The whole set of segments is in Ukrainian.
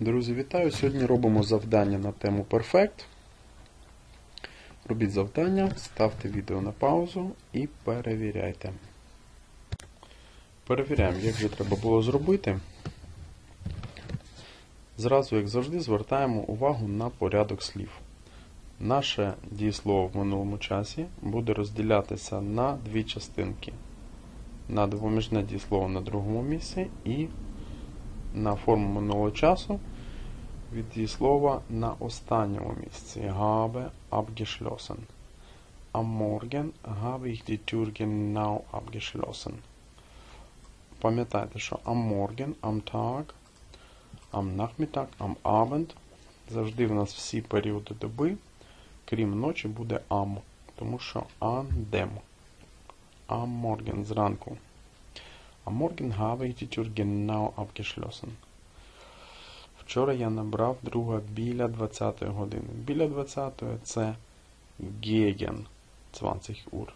Друзі, вітаю! Сьогодні робимо завдання на тему Perfect. Робіть завдання, ставте відео на паузу і перевіряйте. Перевіряємо, як же треба було зробити. Зразу, як завжди, звертаємо увагу на порядок слів. Наше дієслово в минулому часі буде розділятися на дві частинки. На допоміжне дієслово на другому місці і на форму минулого часу від дієслова на останньому місці. Habe abgeschlossen. Am Morgen habe ich die Tür. Пам'ятайте, що am Morgen, am Tag, am Nachmittag, завжди в нас всі періоди доби, крім ночі, буде am, тому що an dem. Зранку. Morgen habe ich die Tür genau abgeschlossen. Вчора я набрав друга біля 20-ї години. Біля 20-ї це gegen 20 Uhr.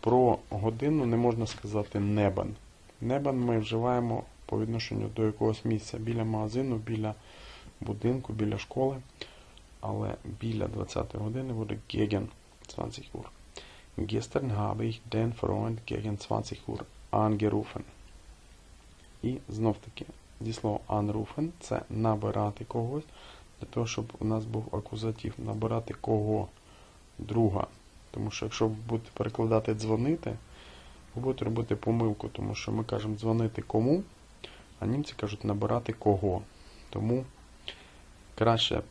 Про годину не можна сказати небен. Небен ми вживаємо по відношенню до якогось місця. Біля магазину, біля будинку, біля школи. Але біля 20-ї години буде gegen 20 Uhr. Gestern habe ich den Freund gegen 20 Uhr angerufen. І знов таки, дієслово anrufen – це набирати когось, для того, щоб у нас був акузатив. Набирати кого? Друга. Тому що якщо ви будете перекладати дзвонити, ви будете робити помилку, тому що ми кажемо дзвонити кому, а німці кажуть набирати кого. Тому краще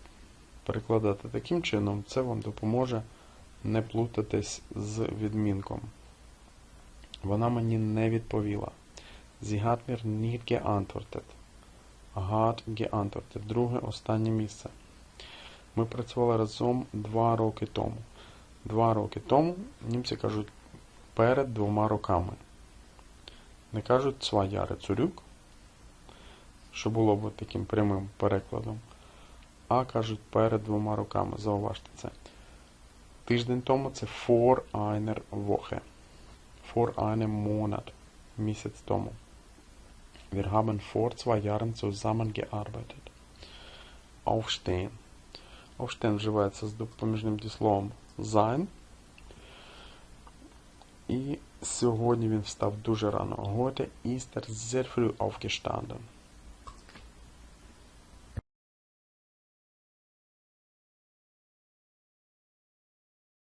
перекладати таким чином, це вам допоможе не плутатись з відмінком. Вона мені не відповіла. Sie hat mir nicht geantwortet. Друге останнє місце. Ми працювали разом два роки тому. Два роки тому німці кажуть перед двома роками. Не кажуть Jahre zurück, що було б таким прямим перекладом. А кажуть перед двома роками. Зауважте це. Тиждень тому це vor einer Woche. Vor einem Monat. Місяць тому. Wir haben vor zwei Jahren zusammengearbeitet. Aufstehen. Aufstehen вживається з допоміжним дієсловом sein. І сьогодні він встав дуже рано. Heute ist er sehr früh aufgestanden.